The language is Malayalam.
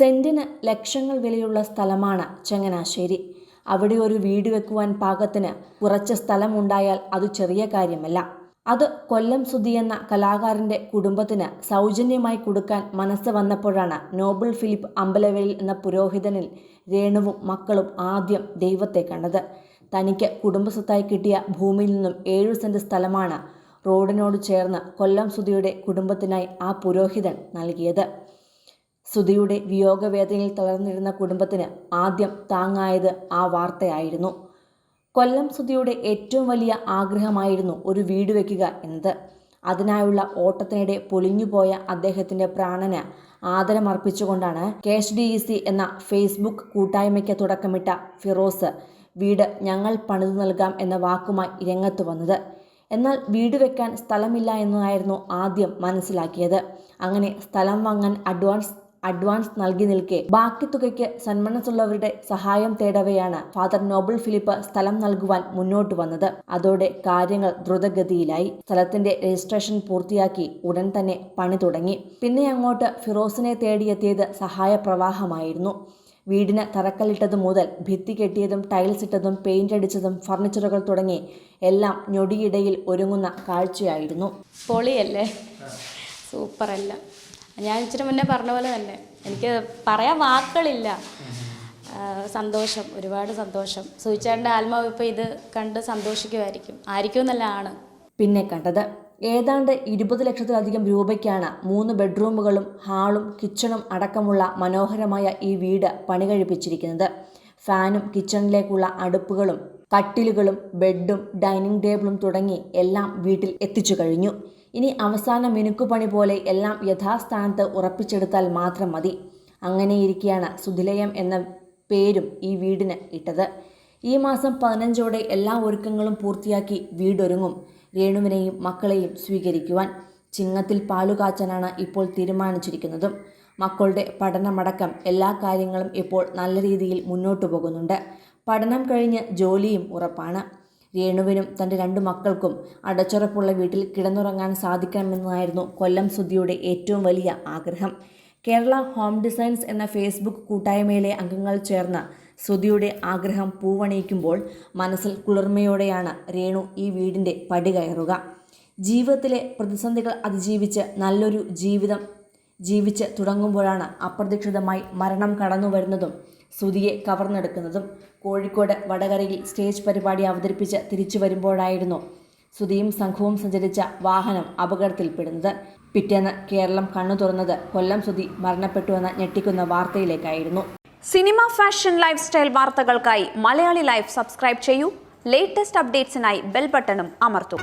സെന്റിന് ലക്ഷങ്ങൾ വിലയുള്ള സ്ഥലമാണ് ചങ്ങനാശ്ശേരി. അവിടെ ഒരു വീട് വെക്കുവാൻ പാകത്തിന് കുറച്ച് സ്ഥലമുണ്ടായാൽ അത് ചെറിയ കാര്യമല്ല. അത് കൊല്ലം സുധി എന്ന കലാകാരന്റെ കുടുംബത്തിന് സൗജന്യമായി കൊടുക്കാൻ മനസ്സ് വന്നപ്പോഴാണ് നോബിൾ ഫിലിപ്പ് അമ്പലവേലിൽ എന്ന പുരോഹിതനിൽ രേണുവും മക്കളും ആദ്യം ദൈവത്തെ കണ്ടത്. തനിക്ക് കുടുംബസ്വത്തായി കിട്ടിയ ഭൂമിയിൽ നിന്നും ഏഴു സെന്റ് സ്ഥലമാണ് റോഡിനോട് ചേർന്ന് കൊല്ലം സുധിയുടെ കുടുംബത്തിനായി ആ പുരോഹിതൻ നൽകിയത്. സുധിയുടെ വിയോഗവേദനയിൽ തളർന്നിരുന്ന കുടുംബത്തിന് ആദ്യം താങ്ങായത് ആ വാർത്തയായിരുന്നു. കൊല്ലം സുധിയുടെ ഏറ്റവും വലിയ ആഗ്രഹമായിരുന്നു ഒരു വീട് വയ്ക്കുക എന്നത്. അതിനായുള്ള ഓട്ടത്തിനിടെ പൊലിഞ്ഞുപോയ അദ്ദേഹത്തിന്റെ പ്രാണന് ആദരമർപ്പിച്ചുകൊണ്ടാണ് K H D E C എന്ന ഫേസ്ബുക്ക് കൂട്ടായ്മയ്ക്ക് തുടക്കമിട്ട ഫിറോസ് വീട് ഞങ്ങൾ പണിതു നൽകാം എന്ന വാക്കുമായി രംഗത്ത് വന്നത്. എന്നാൽ വീട് വെക്കാൻ സ്ഥലമില്ല എന്നതായിരുന്നു ആദ്യം മനസ്സിലാക്കിയത്. അങ്ങനെ സ്ഥലം വാങ്ങാൻ അഡ്വാൻസ് അഡ്വാൻസ് നൽകി നിൽക്കെ. ബാക്കി തുകയ്ക്ക് സന്മനസ്സുള്ളവരുടെ സഹായം തേടവെയാണ് ഫാദർ നോബിൾ ഫിലിപ്പ് സ്ഥലം നൽകുവാൻ മുന്നോട്ട് വന്നത്. അതോടെ കാര്യങ്ങൾ ദ്രുതഗതിയിലായി. സ്ഥലത്തിന്റെ രജിസ്ട്രേഷൻ പൂർത്തിയാക്കി ഉടൻ തന്നെ പണി തുടങ്ങി. പിന്നെ അങ്ങോട്ട് ഫിറോസിനെ തേടിയെത്തിയത് സഹായ പ്രവാഹമായിരുന്നു വീടിന് തറക്കല്ലിട്ടതു മുതൽ ഭിത്തി കെട്ടിയതും ടൈൽസ് ഇട്ടതും പെയിന്റ് അടിച്ചതും ഫർണിച്ചറുകൾ തുടങ്ങി എല്ലാം ഞൊടിയിടയിൽ ഒരുങ്ങുന്ന കാഴ്ചയായിരുന്നു. പൊളിയല്ലേ? സൂപ്പറല്ല. ഞാൻ ഇച്ചിരി മുന്നേ പറഞ്ഞ പോലെ തന്നെ. എനിക്ക് പറയാൻ വാക്കുകളില്ല. സന്തോഷം ഒരുപാട് സന്തോഷം. സൂചിച്ചാണ്ട് ആത്മാവ് ഇപ്പോൾ ഇത് കണ്ട് സന്തോഷിക്കുമായിരിക്കും. ആയിരിക്കും എന്നല്ല ആണ് പിന്നെ കണ്ടത് ഏതാണ്ട് ഇരുപത് ലക്ഷത്തിലധികം രൂപയ്ക്കാണ് മൂന്ന് ബെഡ്റൂമുകളും ഹാളും കിച്ചണും അടക്കമുള്ള മനോഹരമായ ഈ വീട് പണി കഴിപ്പിച്ചിരിക്കുന്നത് ഫാനും കിച്ചണിലേക്കുള്ള അടുപ്പുകളും കട്ടിലുകളും ബെഡും ഡൈനിങ് ടേബിളും തുടങ്ങി എല്ലാം വീട്ടിൽ എത്തിച്ചു കഴിഞ്ഞു. ഇനി അവസാന മിനുക്കുപണി പോലെ എല്ലാം യഥാസ്ഥാനത്ത് ഉറപ്പിച്ചെടുത്താൽ മാത്രം മതി. അങ്ങനെയിരിക്കെയാണ് സുധിലയം എന്ന പേരും ഈ വീടിന് ഇട്ടത്. ഈ മാസം പതിനഞ്ചോടെ എല്ലാ ഒരുക്കങ്ങളും പൂർത്തിയാക്കി വീടൊരുങ്ങും. രേണുവിനെയും മക്കളെയും സ്വീകരിക്കുവാൻ ചിങ്ങത്തിൽ പാലുകാച്ചാനാണ് ഇപ്പോൾ തീരുമാനിച്ചിരിക്കുന്നതും. മക്കളുടെ പഠനമടക്കം എല്ലാ കാര്യങ്ങളും ഇപ്പോൾ നല്ല രീതിയിൽ മുന്നോട്ടു പോകുന്നുണ്ട്. പഠനം കഴിഞ്ഞ് ജോലിയും ഉറപ്പാണ്. രേണുവിനും തന്റെ രണ്ടു മക്കൾക്കും അടച്ചുറപ്പുള്ള വീട്ടിൽ കിടന്നുറങ്ങാൻ സാധിക്കണമെന്നായിരുന്നു കൊല്ലം സുധിയുടെ ഏറ്റവും വലിയ ആഗ്രഹം. കേരള ഹോം ഡിസൈൻസ് എന്ന ഫേസ്ബുക്ക് കൂട്ടായ്മയിലെ അംഗങ്ങൾ ചേർന്ന സുധിയുടെ ആഗ്രഹം പൂവണിയിക്കുമ്പോൾ മനസ്സിൽ കുളിർമയോടെയാണ് രേണു ഈ വീടിന്റെ പടി കയറുക. ജീവിതത്തിലെ പ്രതിസന്ധികൾ അതിജീവിച്ച് നല്ലൊരു ജീവിതം ജീവിച്ച് തുടങ്ങുമ്പോഴാണ് അപ്രതീക്ഷിതമായി മരണം കടന്നു വരുന്നതും സുതിയെ കവർന്നെടുക്കുന്നതും. കോഴിക്കോട് വടകരയിൽ സ്റ്റേജ് പരിപാടി അവതരിപ്പിച്ച് തിരിച്ചു വരുമ്പോഴായിരുന്നു സുതിയും സംഘവും സഞ്ചരിച്ച വാഹനം അപകടത്തിൽപ്പെടുന്നത്. പിറ്റേന്ന് കേരളം കണ്ണു തുറന്നത് കൊല്ലം സുതി മരണപ്പെട്ടുവെന്ന ഞെട്ടിക്കുന്ന വാർത്തയിലേക്കായിരുന്നു. സിനിമ ഫാഷൻ ലൈഫ് സ്റ്റൈൽ വാർത്തകൾക്കായി മലയാളി ലൈഫ് സബ്സ്ക്രൈബ് ചെയ്യൂ. ലേറ്റസ്റ്റ് അപ്ഡേറ്റ്സിനായി ബെൽ ബട്ടണും അമർത്തൂ.